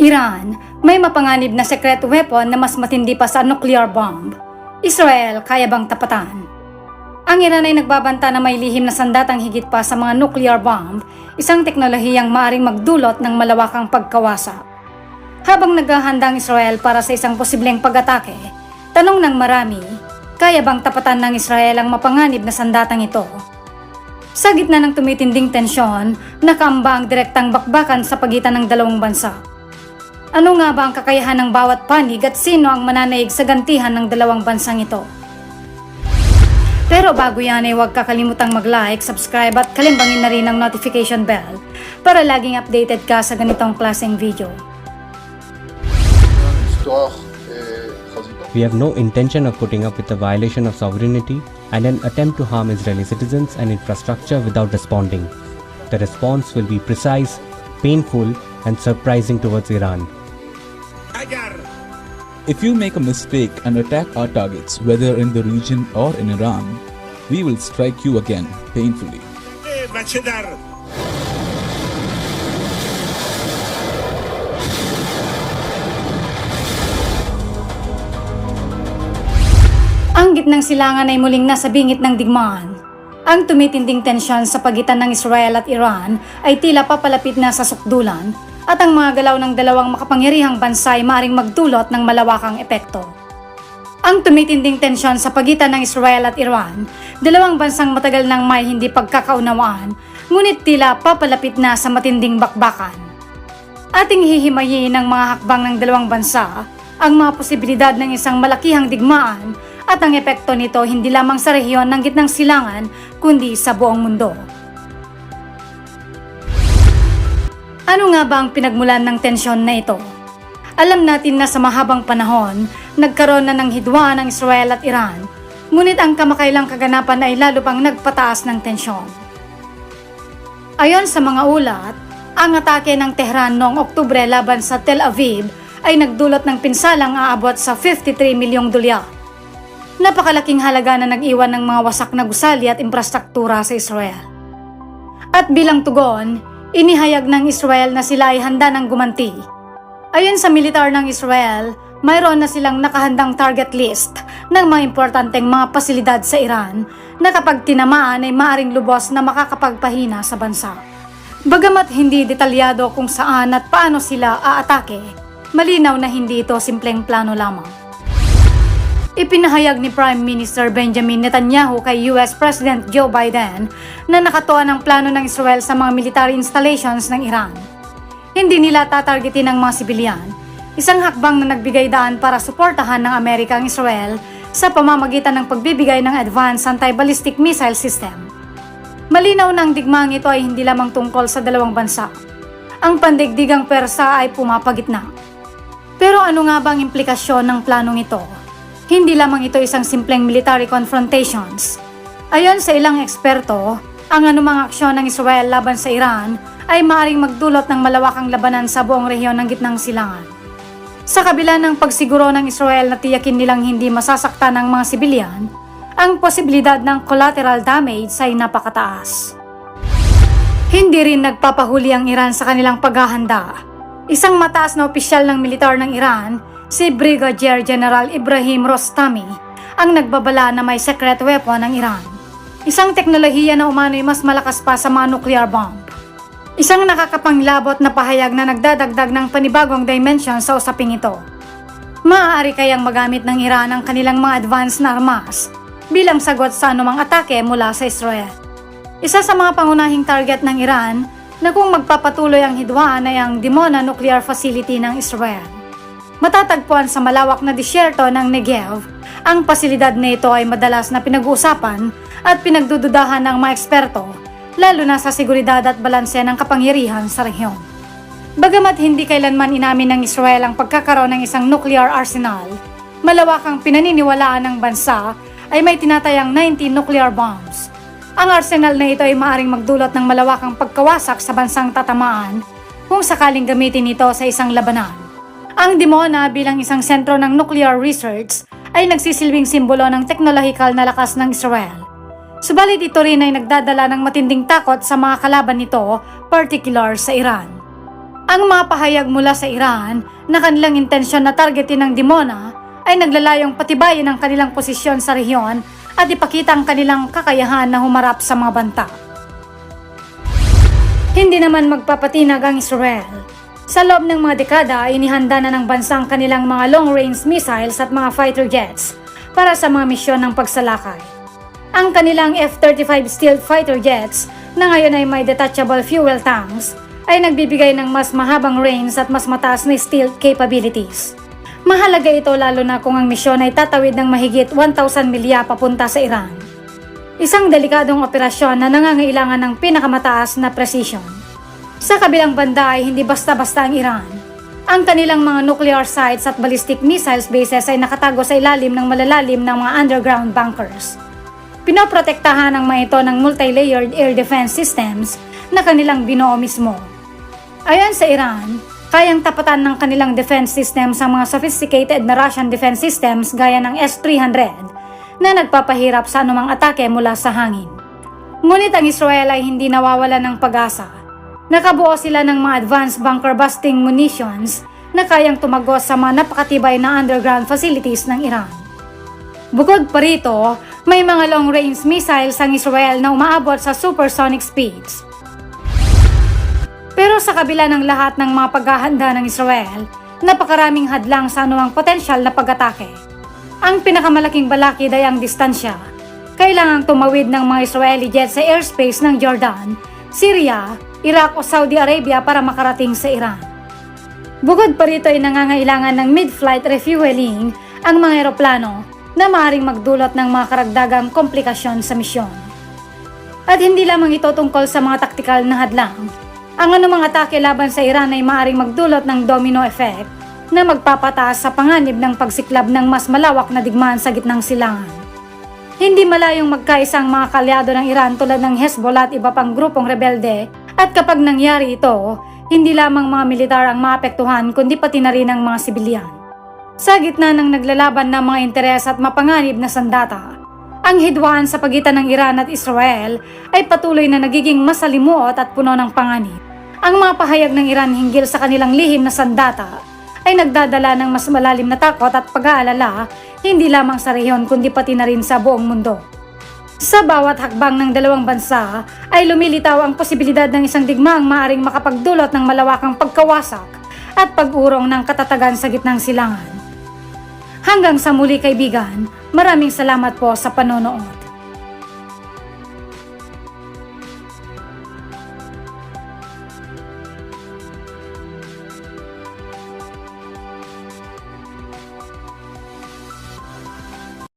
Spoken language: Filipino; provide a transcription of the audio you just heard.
Iran, may mapanganib na secret weapon na mas matindi pa sa nuclear bomb. Israel, kaya bang tapatan? Ang Iran ay nagbabanta na may lihim na sandatang higit pa sa mga nuclear bomb, isang teknolohiyang maaring magdulot ng malawakang pagkawasa. Habang naghahanda ang Israel para sa isang posibleng pag-atake, tanong ng marami, kaya bang tapatan ng Israel ang mapanganib na sandatang ito? Sa gitna ng tumitinding tensyon, nakamba ang direktang bakbakan sa pagitan ng dalawang bansa. Ano nga ba ang kakayahan ng bawat panig at sino ang mananaig sa gantihan ng dalawang bansang ito? Pero bago yan ay huwag kakalimutang mag-like, subscribe at kalimbangin na rin ang notification bell para laging updated ka sa ganitong klaseng video. We have no intention of putting up with a violation of sovereignty and an attempt to harm Israeli citizens and infrastructure without responding. The response will be precise, painful and surprising towards Iran. If you make a mistake and attack our targets, whether in the region or in Iran, we will strike you again painfully. Ang gitnang silangan ay muling nasa bingit ng digmaan. Ang tumitinding tensyon sa pagitan ng Israel at Iran ay tila papalapit na sa sukdulan at ang mga galaw ng dalawang makapangyarihang bansa ay maring magdulot ng malawakang epekto. Ang tumitinding tensyon sa pagitan ng Israel at Iran, dalawang bansang matagal nang may hindi pagkakaunawaan, ngunit tila papalapit na sa matinding bakbakan. Ating hihimayin ng mga hakbang ng dalawang bansa ang mga posibilidad ng isang malakihang digmaan at ang epekto nito hindi lamang sa rehiyon ng gitnang silangan kundi sa buong mundo. Ano nga ba ang pinagmulan ng tensyon na ito? Alam natin na sa mahabang panahon, nagkaroon na ng hidwaan ng Israel at Iran, ngunit ang kamakailang kaganapan ay lalo pang nagpataas ng tensyon. Ayon sa mga ulat, ang atake ng Tehran noong Oktubre laban sa Tel Aviv ay nagdulot ng pinsalang aabot sa 53 milyong dolyar. Napakalaking halaga na nag-iwan ng mga wasak na gusali at infrastruktura sa Israel. At bilang tugon, inihayag ng Israel na sila ay handa ng gumanti. Ayon sa militar ng Israel, mayroon na silang nakahandang target list ng mga importanteng mga pasilidad sa Iran na kapag tinamaan ay maaring lubos na makakapagpahina sa bansa. Bagamat hindi detalyado kung saan at paano sila aatake, malinaw na hindi ito simpleng plano lamang. Ipinahayag ni Prime Minister Benjamin Netanyahu kay US President Joe Biden na nakatuwa ng plano ng Israel sa mga military installations ng Iran. Hindi nila tatargetin ang mga sibilyan, isang hakbang na nagbigay daan para suportahan ng Amerika ang Israel sa pamamagitan ng pagbibigay ng advanced anti-ballistic missile system. Malinaw na ang digmang ito ay hindi lamang tungkol sa dalawang bansa. Ang pandigdigang persa ay pumapagitna. Pero ano nga ba ang implikasyon ng planong ito? Hindi lamang ito isang simpleng military confrontations. Ayon sa ilang eksperto, ang anumang aksyon ng Israel laban sa Iran ay maaaring magdulot ng malawakang labanan sa buong rehiyon ng gitnang silangan. Sa kabila ng pagsiguro ng Israel na tiyakin nilang hindi masasaktan ng mga sibilyan, ang posibilidad ng collateral damage ay napakataas. Hindi rin nagpapahuli ang Iran sa kanilang paghahanda. Isang mataas na opisyal ng militar ng Iran, si Brigadier General Ibrahim Rostami, ang nagbabala na may secret weapon ng Iran. Isang teknolohiya na umano'y mas malakas pa sa mga nuclear bomb. Isang nakakapanglabot na pahayag na nagdadagdag ng panibagong dimension sa usaping ito. Maaari kayang magamit ng Iran ang kanilang mga advanced na armas bilang sagot sa anumang atake mula sa Israel. Isa sa mga pangunahing target ng Iran na kung magpapatuloy ang hidwaan ay ang Dimona Nuclear Facility ng Israel. Matatagpuan sa malawak na disyerto ng Negev, ang pasilidad na ito ay madalas na pinag-uusapan at pinagdududahan ng mga eksperto, lalo na sa seguridad at balanse ng kapangyarihan sa rehiyon. Bagamat hindi kailanman inamin ng Israel ang pagkakaroon ng isang nuclear arsenal, malawakang pinaniniwalaan ng bansa ay may tinatayang 90 nuclear bombs. Ang arsenal na ito ay maaring magdulot ng malawakang pagkawasak sa bansang tatamaan kung sakaling gamitin ito sa isang labanan. Ang Dimona bilang isang sentro ng nuclear research ay nagsisilbing simbolo ng teknolohikal na lakas ng Israel. Subalit ito rin ay nagdadala ng matinding takot sa mga kalaban nito, particular sa Iran. Ang mga pahayag mula sa Iran na kanilang intensyon na targetin ng Dimona ay naglalayong patibayin ang kanilang posisyon sa rehiyon at ipakita ang kanilang kakayahan na humarap sa mga banta. Hindi naman magpapatinag ang Israel. Sa loob ng mga dekada inihanda na ng bansang kanilang mga long-range missiles at mga fighter jets para sa mga misyon ng pagsalakay. Ang kanilang F-35 stealth fighter jets na ngayon ay may detachable fuel tanks ay nagbibigay ng mas mahabang range at mas mataas na stealth capabilities. Mahalaga ito lalo na kung ang misyon ay tatawid ng mahigit 1,000 milya papunta sa Iran. Isang delikadong operasyon na nangangailangan ng pinakamataas na precision. Sa kabilang banda ay hindi basta-basta ang Iran. Ang kanilang mga nuclear sites at ballistic missiles bases ay nakatago sa ilalim ng malalalim ng mga underground bunkers. Pinoprotektahan ng mga ito ng multi-layered air defense systems na kanilang binuo mismo. Ayon sa Iran, kayang tapatan ng kanilang defense systems ang mga sophisticated na Russian defense systems gaya ng S-300 na nagpapahirap sa anumang atake mula sa hangin. Ngunit ang Israel ay hindi nawawala ng pag-asa. Nakabuo sila ng mga advanced bunker busting munitions na kayang tumagos sa mga napakatibay na underground facilities ng Iran. Bukod pa rito, may mga long-range missiles ang Israel na umaabot sa supersonic speeds. Pero sa kabila ng lahat ng mga paghahanda ng Israel, napakaraming hadlang sa anumang potensyal na pag-atake. Ang pinakamalaking balakid ay ang distansya. Kailangang tumawid ng mga Israeli jets sa airspace ng Jordan, Syria, Iraq o Saudi Arabia para makarating sa Iran. Bukod pa rito ay nangangailangan ng mid-flight refueling ang mga eroplano na maaaring magdulot ng mga karagdagang komplikasyon sa misyon. At hindi lamang ito tungkol sa mga taktikal na hadlang. Ang anumang atake laban sa Iran ay maaaring magdulot ng domino effect na magpapataas sa panganib ng pagsiklab ng mas malawak na digmaan sa gitnang silangan. Hindi malayong magkaisa ang mga kalyado ng Iran tulad ng Hezbollah at iba pang grupong rebelde at kapag nangyari ito, hindi lamang mga militar ang maapektuhan kundi pati na rin ang mga sibilyan. Sa gitna ng naglalaban ng mga interes at mapanganib na sandata, ang hidwaan sa pagitan ng Iran at Israel ay patuloy na nagiging masalimuot at puno ng panganib. Ang mga pahayag ng Iran hinggil sa kanilang lihim na sandata ay nagdadala ng mas malalim na takot at pag-aalala hindi lamang sa rehiyon kundi pati na rin sa buong mundo. Sa bawat hakbang ng dalawang bansa ay lumilitaw ang posibilidad ng isang digmaang maaring makapagdulot ng malawakang pagkawasak at pag-urong ng katatagan sa gitnang silangan. Hanggang sa muli kaibigan, maraming salamat po sa panonood.